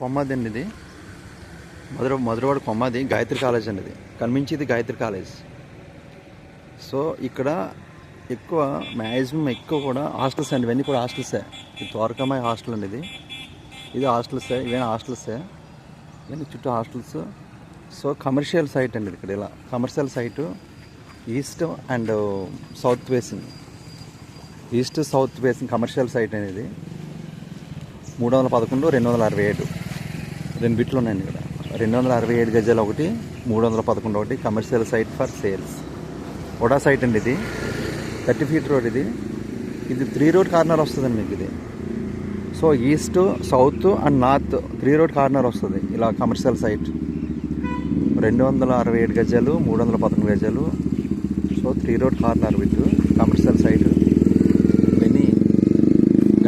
కొమ్మది అండి ఇది. మధుర మధురవాడ కొమ్మది గాయత్రి కాలేజ్ అండి ఇది. కనిపించేది గాయత్రి కాలేజ్. సో ఇక్కడ ఎక్కువ మ్యాక్సిమం ఎక్కువ కూడా హాస్టల్స్ అండి. ఇవన్నీ కూడా హాస్టల్సే. ఇది ద్వారకామాయి హాస్టల్ అండి ఇది. ఇది హాస్టల్సే ఇవన్నీ హాస్టల్సే? ఇవన్నీ చుట్టూ హాస్టల్స్. సో కమర్షియల్ సైట్ అండి ఇది ఇక్కడ ఇలా. Commercial site east and south facing east south facing commercial site అనేది మూడు వందల పదకొండు రెండు వందల అరవై ఏడు. రెండు బిట్లు ఉన్నాయండి ఇక్కడ. రెండు వందల అరవై ఏడు గజాలు ఒకటి మూడు వందల పదకొండు ఒకటి కమర్షియల్ సైట్ ఫర్ సేల్స్ ఒడా సైట్ అండి ఇది. థర్టీ ఫీట్ రోడ్ ఇది. ఇది త్రీ రోడ్ కార్నర్ వస్తుందండి మీకు ఇది. So east south and north three road corner వస్తుంది ఇలా కమర్షియల్ సైట్ రెండు వందల అరవై ఏడు గజాలు మూడు వందల పదకొండు గజాలు. So three road corner with commercial site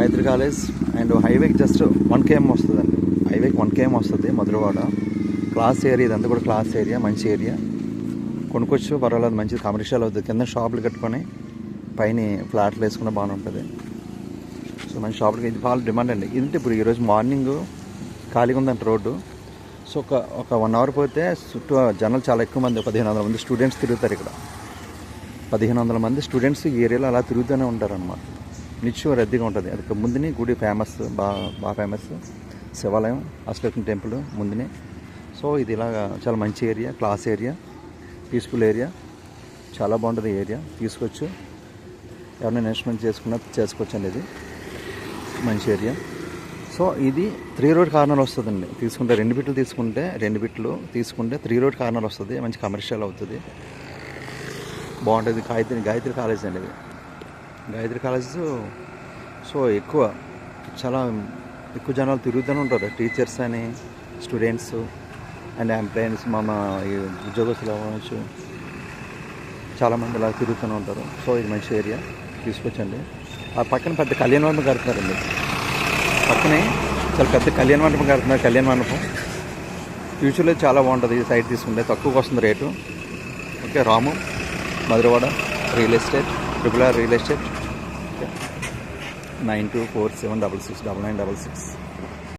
Gayatri college and హైవేకి జస్ట్ వన్ కేఎం వస్తుందండి. హైవేకి వన్ కేఎం వస్తుంది మధురవాడ. క్లాస్ ఏరియా ఇదంతా కూడా క్లాస్ ఏరియా మంచి ఏరియా. కొనుక్కొచ్చు పర్వాలేదు మంచి కమర్షియల్ అవుతుంది కింద షాపులు కట్టుకొని పైన ఫ్లాట్లు వేసుకున్న బాగానే ఉంటుంది. సో మంచి షాపులకి ఇది బాగా డిమాండ్ అండి. ఇదంటే ఇప్పుడు ఈరోజు మార్నింగ్ ఖాళీగా ఉందంట రోడ్డు. సో ఒక ఒక వన్ అవర్ పోతే చుట్టూ జనాలు చాలా ఎక్కువ మంది పదిహేను వందల మంది స్టూడెంట్స్ తిరుగుతారు ఇక్కడ. పదిహేను వందల మంది స్టూడెంట్స్ ఈ ఏరియాలో అలా తిరుగుతూనే ఉంటారనమాట నిత్యం రద్దీగా ఉంటుంది. అది ముందుని గుడి ఫేమస్ బాగా బాగా ఫేమస్ శివాలయం అశ్వకం టెంపుల్ ముందుని. సో ఇది ఇలాగా చాలా మంచి area class area peaceful area చాలా బాగుంటుంది ఏరియా తీసుకోవచ్చు ఎవరైనా ఇన్వెస్ట్మెంట్ చేసుకున్నా చేసుకోవచ్చు అండి ఇది మంచి ఏరియా సో ఇది త్రీ రోడ్ కార్నర్ వస్తుందండి. తీసుకుంటే రెండు బిట్లు తీసుకుంటే రెండు బిట్లు తీసుకుంటే త్రీ రోడ్ కార్నర్ వస్తుంది. మంచి కమర్షియల్ అవుతుంది. బాగుంటుంది. గాయత్రి గాయత్రి కాలేజ్ అండి ఇది. గాయత్రి కాలేజ్ సో ఎక్కువ చాలా ఎక్కువ జనాలు తిరుగుతూనే ఉంటారు. టీచర్స్ అని స్టూడెంట్స్ అండ్ ఎంప్లాయీస్ మన ఉద్యోగస్తులు అవ్వచ్చు చాలామంది ఇలా తిరుగుతూనే ఉంటారు. సో ఇది మంచి ఏరియా తీసుకొచ్చండి. ఆ పక్కన పెద్ద కళ్యాణ మండపం కడుతున్నారండి. పక్కనే చాలా పెద్ద కళ్యాణ మండపం కడుతున్నారు కళ్యాణ మండపం. ఫ్యూచర్లో చాలా బాగుంటుంది ఈ సైట్ తీసుకుంటే తక్కువకి వస్తుంది rate. Okay Ramu Madhurawada real estate triple R real estate. Nine two four seven double six double nine double six.